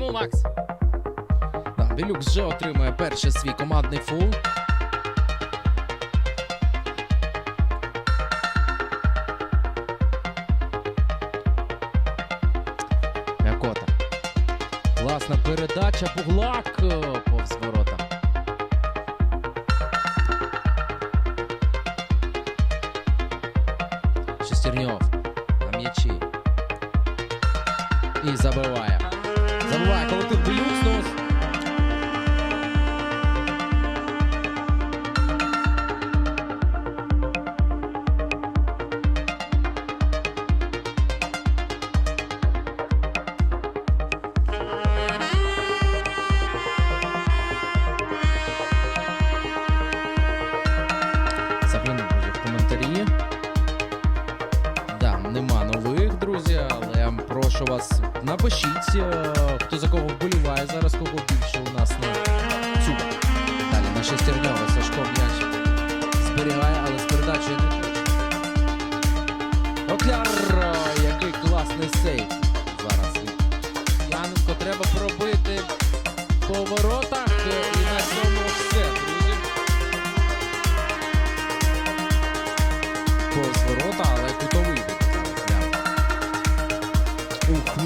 Чому, Макс? Так, Білюкс вже отримує перший свій командний фул. М'якота. Класна передача. Буглак е, повз ворота. Шестерньов на м'ячі. І забиває. Забиває колектив Білюкс. Прошу вас, напишіть, е, хто за кого вболіває зараз, кого більше у нас на цю. Далі на шестерньове Сашко м'яч зберігає, але з передачею не. Окляр, який класний сейф зараз. Яненко треба пробити по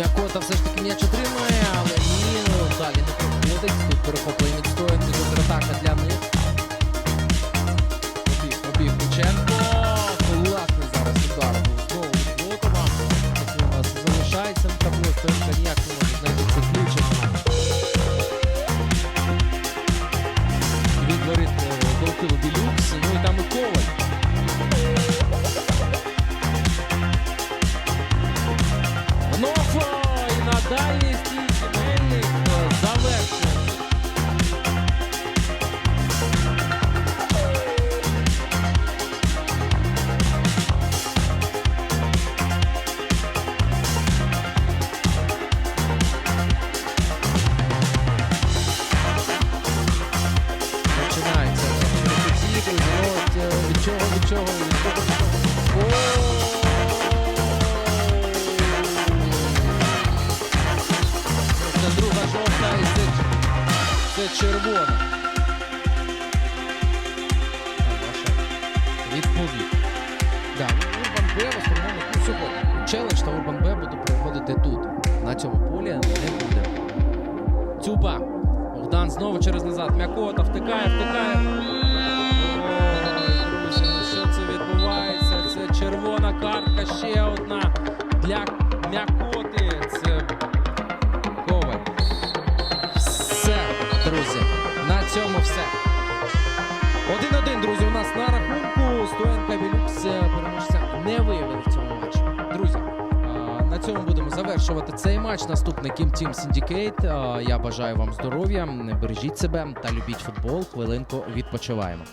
м'якота все ж таки м'яч отримує, але ні, ну, далі не проходить. Тут перехоплення відстоянки, контратака для них. Побіг, побіг Кученко. Класний зараз удар був знову від Ботова. Такий у нас залишається на табло, Стоянка ніяк не може знайти цей ключик. Від воріт е, колективу від чого, чого. Це червона. Відповідь. Да, Урбан Б в основному сьогодні. Челендж та Урбан Б буду проходити тут. На цьому полі не буде. Цюба. Богдан знову через назад. М'якота втикає, втикає. Що це відбувається? Це червона картка, ще одна для все. Один-один, друзі, у нас на рахунку. Стоянка Білюкс е, переможця не виявили в цьому матчі. Друзі, на цьому будемо завершувати цей матч. Наступний Кім Тім Syndicate. Я бажаю вам здоров'я, бережіть себе та любіть футбол. Хвилинку відпочиваємо.